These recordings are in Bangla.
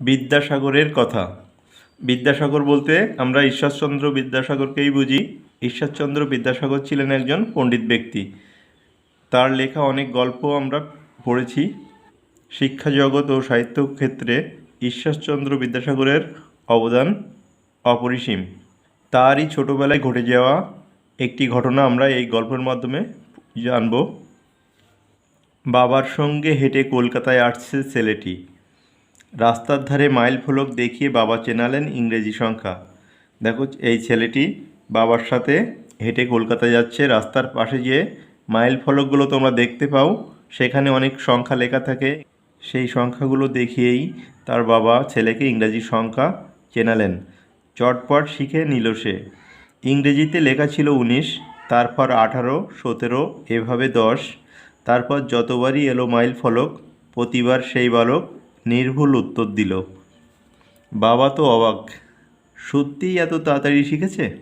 বিদ্যাসাগরের কথা। বিদ্যাসাগর বলতে আমরা ঈশ্বরচন্দ্র বিদ্যাসাগরকেই বুঝি। ঈশ্বরচন্দ্র বিদ্যাসাগর ছিলেন একজন পণ্ডিত ব্যক্তি। তার লেখা অনেক গল্প আমরা পড়েছি। শিক্ষা জগৎ ও সাহিত্য ক্ষেত্রে ঈশ্বরচন্দ্র বিদ্যাসাগরের অবদান অপরিসীম। তারই ছোটোবেলায় ঘটে যাওয়া একটি ঘটনা আমরা এই গল্পের মাধ্যমে জানব। বাবার সঙ্গে হেঁটে কলকাতায় আসছে ছেলেটি। রাস্তার ধারে মাইল ফলক দেখিয়ে বাবা চেনালেন ইংরেজি সংখ্যা। দেখো, এই ছেলেটি বাবার সাথে হেঁটে কলকাতা যাচ্ছে। রাস্তার পাশে গিয়ে মাইল ফলকগুলো তোমরা দেখতে পাও, সেখানে অনেক সংখ্যা লেখা থাকে। সেই সংখ্যাগুলো দেখিয়েই তার বাবা ছেলেকে ইংরেজি সংখ্যা চেনালেন। চটপট শিখে নিল সে। ইংরেজিতে লেখা ছিল উনিশ, তারপর আঠারো, সতেরো, এভাবে দশ। তারপর যতবারই এলো মাইল ফলক, প্রতিবার সেই বালক নির্ভুল উত্তর দিল। বাবা তো অবাক। সত্যিই এত তাড়াতাড়ি শিখেছে?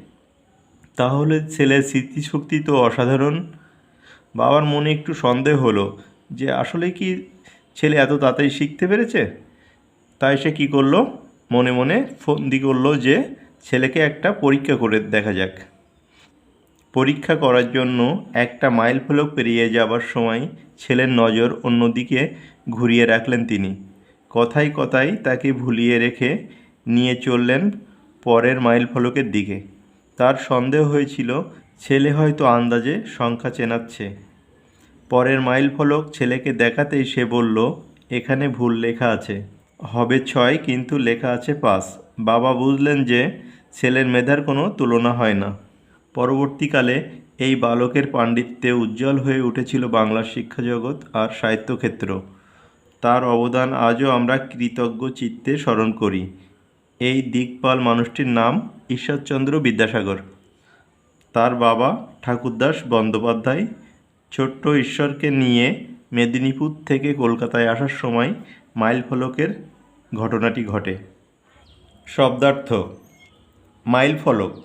তাহলে ছেলের স্মৃতিশক্তি তো অসাধারণ। বাবার মনে একটু সন্দেহ হলো যে আসলে কি ছেলে এত তাড়াতাড়ি শিখতে পেরেছে? তাই সে কী করল? মনে মনে ফোন ফন্দি করল যে ছেলেকে একটা পরীক্ষা করে দেখা যাক। পরীক্ষা করার জন্য একটা মাইল ফলক পেরিয়ে যাবার সময় ছেলের নজর অন্যদিকে ঘুরিয়ে রাখলেন তিনি। কথায় কথায় তাকে ভুলিয়ে রেখে নিয়ে চললেন পরের মাইল ফলকের দিকে। তার সন্দেহ হয়েছিল, ছেলে হয়তো আন্দাজে সংখ্যা চেনাচ্ছে। পরের মাইল ফলক ছেলেকে দেখাতেই সে বলল, এখানে ভুল লেখা আছে। হবে ছয়, কিন্তু লেখা আছে পাঁচ। বাবা বুঝলেন যে ছেলের মেধার কোনো তুলনা হয় না। পরবর্তীকালে এই বালকের পাণ্ডিত্যে উজ্জ্বল হয়ে উঠেছিল বাংলার শিক্ষা জগৎ আর সাহিত্যক্ষেত্র। তার অবদান আজও আমরা কৃতজ্ঞ চিত্তে স্মরণ করি। এই দিকপাল মানুষটির নাম ঈশ্বরচন্দ্র বিদ্যাসাগর। তার বাবা ঠাকুরদাস বন্দ্যোপাধ্যায় ছোট্ট ঈশ্বরকে নিয়ে মেদিনীপুর থেকে কলকাতায় আসার সময় মাইল ফলকের ঘটনাটি ঘটে। শব্দার্থ, মাইল ফলক,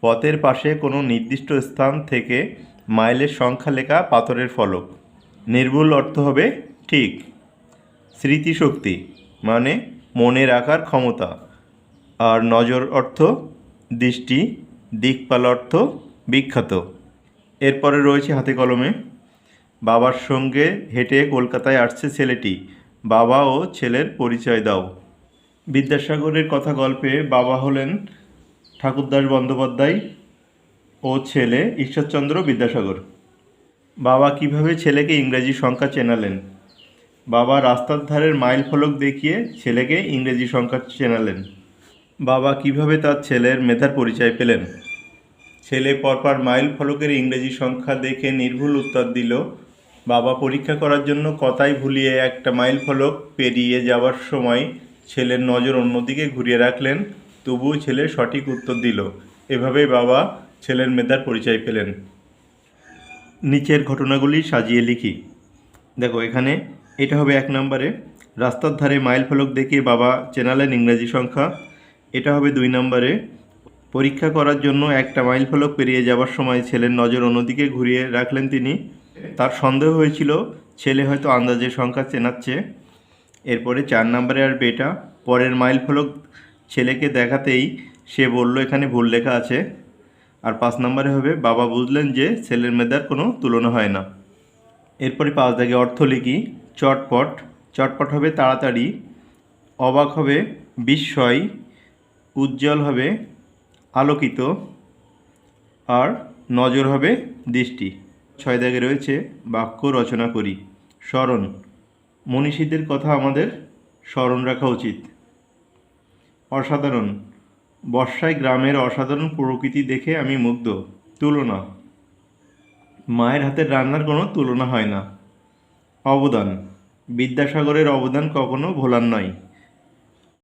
পথের পাশে কোনো নির্দিষ্ট স্থান থেকে মাইলের সংখ্যা লেখা পাথরের ফলক। নির্ভুল অর্থ হবে ঠিক। স্মৃতিশক্তি মানে মনে রাখার ক্ষমতা। আর নজর অর্থ, দৃষ্টি, দিকপাল অর্থ, বিখ্যাত। এরপরে রয়েছে হাতে কলমে, বাবার সঙ্গে হেঁটে কলকাতায় আসছে ছেলেটি, বাবা ও ছেলের পরিচয় দাও। বিদ্যাসাগরের কথা গল্পে বাবা হলেন ঠাকুরদাস বন্দ্যোপাধ্যায় ও ছেলে ঈশ্বরচন্দ্র বিদ্যাসাগর। বাবা কীভাবে ছেলেকে ইংরেজি সংখ্যা চেনালেন? বাবা রাস্তার ধারের মাইল ফলক দেখিয়ে ছেলেকে ইংরেজি সংখ্যা চেনালেন। বাবা কীভাবে তার ছেলের মেধার পরিচয় পেলেন? ছেলে পরপর মাইল ফলকের ইংরেজি সংখ্যা দেখে নির্ভুল উত্তর দিল, বাবা পরীক্ষা করার জন্য কথাই ভুলিয়ে একটা মাইল ফলক পেরিয়ে যাওয়ার সময় ছেলের নজর অন্যদিকে ঘুরিয়ে রাখলেন, তবুও ছেলে সঠিক উত্তর দিল। এভাবে বাবা ছেলের মেধার পরিচয় পেলেন। নিচের ঘটনাগুলি সাজিয়ে লিখি। দেখো, এখানে এটা হবে এক নম্বরে। রাস্তার ধারে মাইল ফলক দেখিয়ে বাবা চেনালেন ইংরেজি সংখ্যা। এটা হবে দুই নম্বরে। পরীক্ষা করার জন্য একটা মাইল ফলক পেরিয়ে যাওয়ার সময় ছেলের নজর অন্যদিকে ঘুরিয়ে রাখলেন তিনি। তার সন্দেহ হয়েছিল, ছেলে হয়তো আন্দাজে সংখ্যা চেনাচ্ছে। এরপরে চার নম্বরে আর বেটা পরের মাইল ফলক ছেলেকে দেখাতেই সে বলল, এখানে ভুল লেখা আছে। আর পাঁচ নম্বরে হবে, বাবা বুঝলেন যে ছেলের মেধার কোনো তুলনা হয় না। এরপরে পাঁচ দাগে অর্থ লিখি। চটপট। চটপট হবে তাড়াতাড়ি। অবাক হবে বিস্ময়। উজ্জ্বল হবে আলোকিত। আর নজর হবে দৃষ্টি। ছয় দাগে রয়েছে বাক্য রচনা করি। স্মরণ। মনীষীদের কথা আমাদের স্মরণ রাখা উচিত। অসাধারণ। বর্ষায় গ্রামের অসাধারণ প্রকৃতি দেখে আমি মুগ্ধ। তুলনা। মায়ের হাতের রান্নার কোনো তুলনা হয় না। অবদান। বিদ্যাসাগরের অবদান কখনো ভোলার নয়।